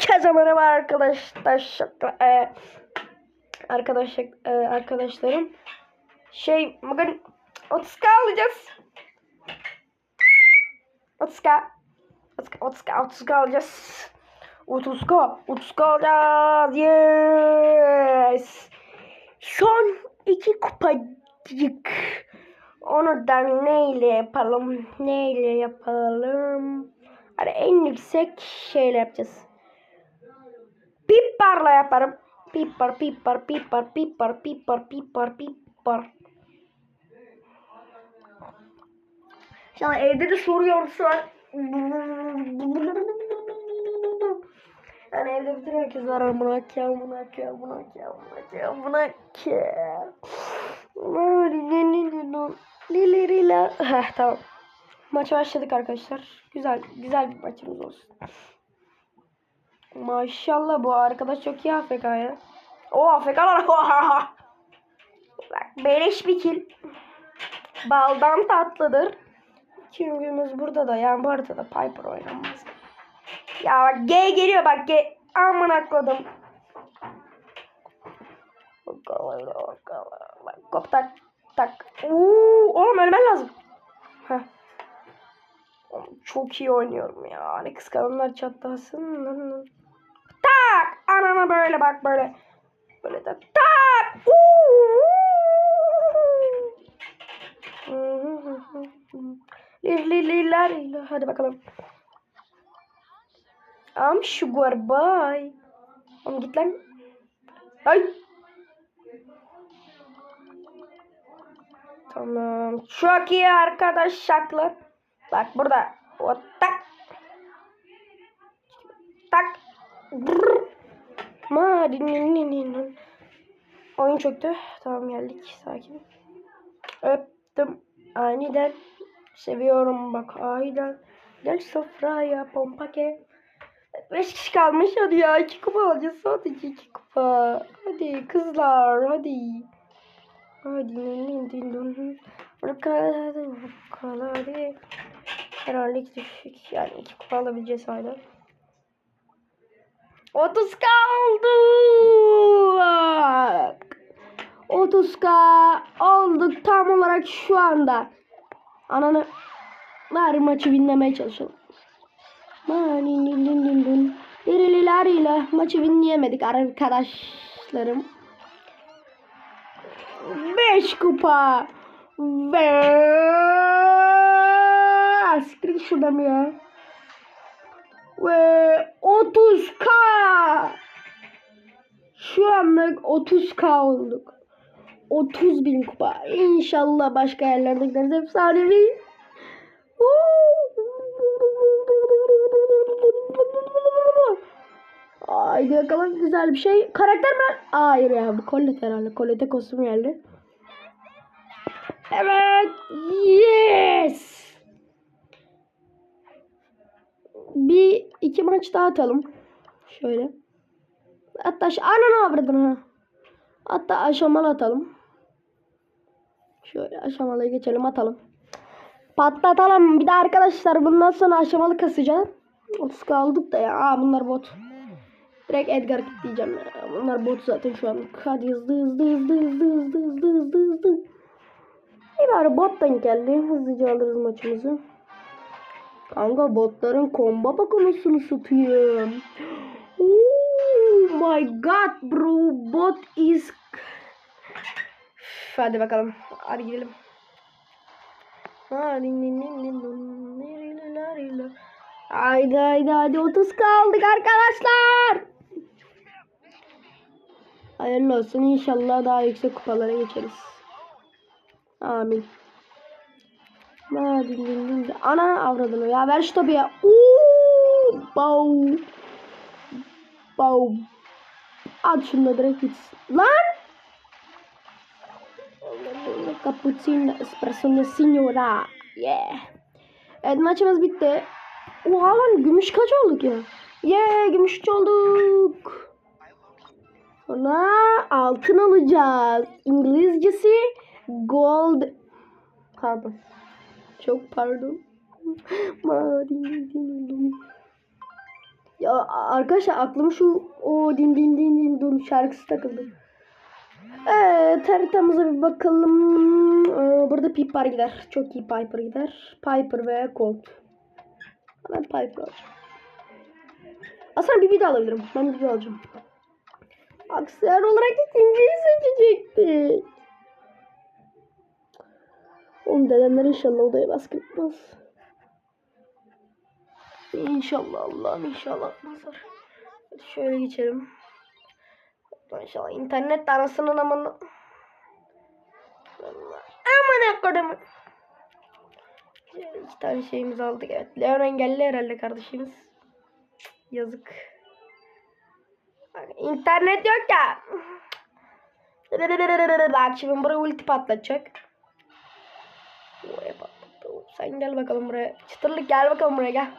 Herkese merhaba arkadaşlar. Ee, arkadaşlar arkadaşlarım. Şey bugün 30k alacağız. 30k 30k 30k 30k alacağız. 30k 30k alacağız. Yes. Son iki kupacık. Onu da neyle yapalım? Neyle yapalım? Hani en yüksek şeyle yapacağız. Pipparla yaparım. Pippar, pippar, pippar, pippar, pippar, pippar, pippar. Şu an evde de soruyorsa yani evde bütün herkes var amına kıyam buna kıyam buna kıyam buna kıyam buna kıyam. Böyle ne ne ne ne ne ne Heh tamam. Maça başladık arkadaşlar. Güzel güzel bir maçımız olsun. Maşallah bu arkadaş çok iyi AFK ya. O AFK'lar. Bak beleş bir kill. Baldan tatlıdır. King'imiz burada da yani bu arada da Piper oynanmaz. Ya bak G geliyor bak G. Aman akladım. Bak tak tak. Uuu, oğlum ölmen lazım. Heh. Çok iyi oynuyorum ya. Ne kıskananlar çatlasın. Anana böyle bak böyle. Böyle de tak! Lirlililer. Hadi bakalım. Am sugar boy. Oğlum git lan. Ay. Tamam. Çok iyi arkadaşlar. Bak burada. O tak. Tak. Brrr. Din. Oyun çöktü. Tamam geldik. Sakin. Öptüm. Aniden. Seviyorum bak aniden. Gel sofraya pompake. Beş kişi kalmış hadi ya. iki kupa alacağız. Sadece iki kupa. Hadi kızlar hadi. Hadi din din din. Bakalım. Bakalım. Herhalde iki düşük. Yani iki kupa alabileceğiz hala. 30 kaldı. 30k olduk tam olarak şu anda. Ananı ver maçı winlemeye çalışalım. Din din. Dirilileriyle maçı winleyemedik arkadaşlarım. 5 kupa. Ve siktir şuradan ya. Ve 30k. Şu anlık 30k olduk. 30 bin kupa. İnşallah başka yerlerde gideriz. Efsanevi. Haydi bakalım güzel bir şey. Karakter mi? Hayır ya bu Colette herhalde. Colette kostüm geldi. Evet. Yes. Bir iki maç daha atalım. Şöyle. Hatta şu ananı avradın ha. Hatta aşamalı atalım. Şöyle aşamalıya geçelim atalım. Patlatalım. Bir de arkadaşlar bundan sonra aşamalı kasacağım. 30 kaldık da ya. Aa bunlar bot. Direkt Edgar diyeceğim ya. Bunlar bot zaten şu an. Hadi hızlı hızlı hızlı hızlı hızlı hızlı hızlı hızlı. Bir bari bottan geldi. Hızlıca alırız maçımızı. Kanka botların komba bakımısını satayım. Oh my god bro. Bot is... Hadi bakalım. Hadi gidelim. Haydi haydi haydi 30 kaldık arkadaşlar. Hayırlı olsun inşallah daha yüksek kupalara geçeriz. Amin. Hadi din din din. Ana avradını ya ver şu topu ya. Uuu. Bau. Bau. At şunu da direkt gitsin. Lan. Cappuccino espresso signora. Yeah. Evet maçımız bitti. Oha lan gümüş kaç olduk ya? Yeah gümüş olduk. Sonra altın alacağız. İngilizcesi gold. Pardon. Çok pardon. Ya arkadaşlar aklım şu o din din din din dum şarkısı takıldı. Evet haritamıza bir bakalım. Ee, burada Piper gider. Çok iyi Piper gider. Piper ve Colt. Ben Piper alacağım. Aslında Bibi de alabilirim. Ben Bibi alacağım. Aksiyer olarak ikinciyi seçecektik. Oğlum dedemler inşallah odaya baskın etmez. İnşallah Allah'ım inşallah atmazlar. Hadi şöyle geçelim. İnşallah internet de anasının amına. Aman akıdım. İki tane şeyimizi aldık evet. Leon engelli herhalde kardeşimiz. Yazık. Bak, İnternet yok ya. Bak şimdi buraya ulti patlatacak. Sen gel bakalım buraya. Çıtırlık gel bakalım buraya gel.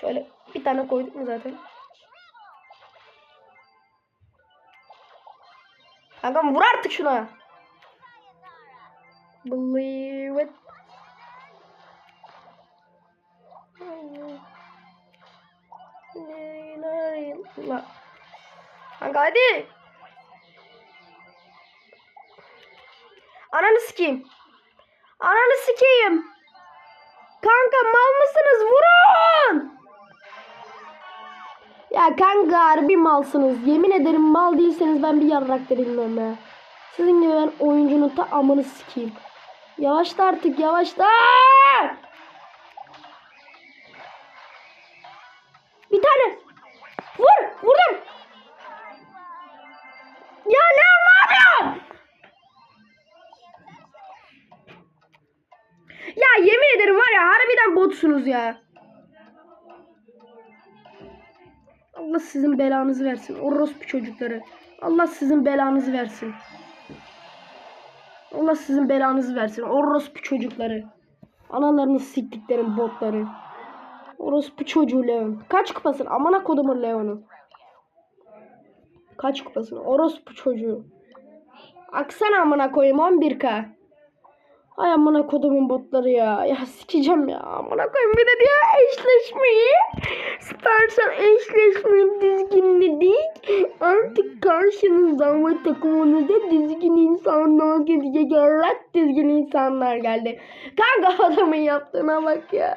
Şöyle bir tane koyduk mu zaten? Kankam vur artık şuna. Believe it. Kanka hadi. Ananı sikeyim. Ananı sikeyim. Kanka mal mısınız? Vurun. Ya kanka harbi malsınız. Yemin ederim mal değilseniz ben bir yarrak da bilmem ya. Sizin gibi ben oyuncunun ta amını sikeyim. Yavaşla artık yavaşla. Bir botsunuz ya. Allah sizin belanızı versin. Orospu çocukları. Allah sizin belanızı versin. Allah sizin belanızı versin. Orospu çocukları. Analarını siktiklerin botları. Orospu çocuğu Leon. Kaç kupasın? Amına kodumun Leon'u. Kaç kupasın? Orospu çocuğu. Aksana amına koyayım 11k. Ay amına kodumun botları ya. Ya sikeceğim ya. Amına koyayım bir de diyor eşleşmeyi. Starsan eşleşmeyi dizginledik. Artık karşınızdan ve takımınızda dizgin insanlar gelecek. Yarrak dizgin insanlar geldi. Kanka adamın yaptığına bak ya.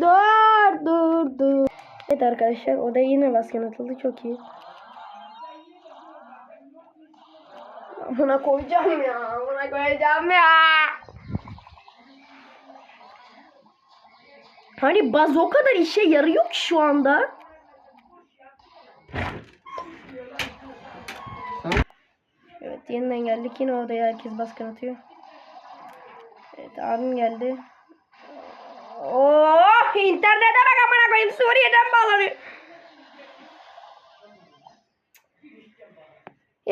Dur dur dur. Evet arkadaşlar o da yine baskın atıldı çok iyi. Amına koyacağım ya. Amına koyacağım ya. Hani baz o kadar işe yarıyor ki şu anda. Evet yeniden geldik. Yine odaya herkes baskın atıyor. Evet abim geldi. Oh internete bak amına koyayım Suriye'den bağlanıyor.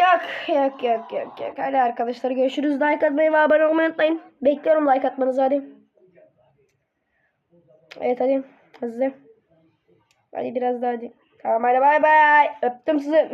Yok yok yok yok yok. Hadi arkadaşlar görüşürüz. Like atmayı ve abone olmayı unutmayın. Bekliyorum like atmanızı hadi. Evet hadi. Hızlı. Hadi biraz daha hadi. Tamam hadi bay bay. Öptüm sizi.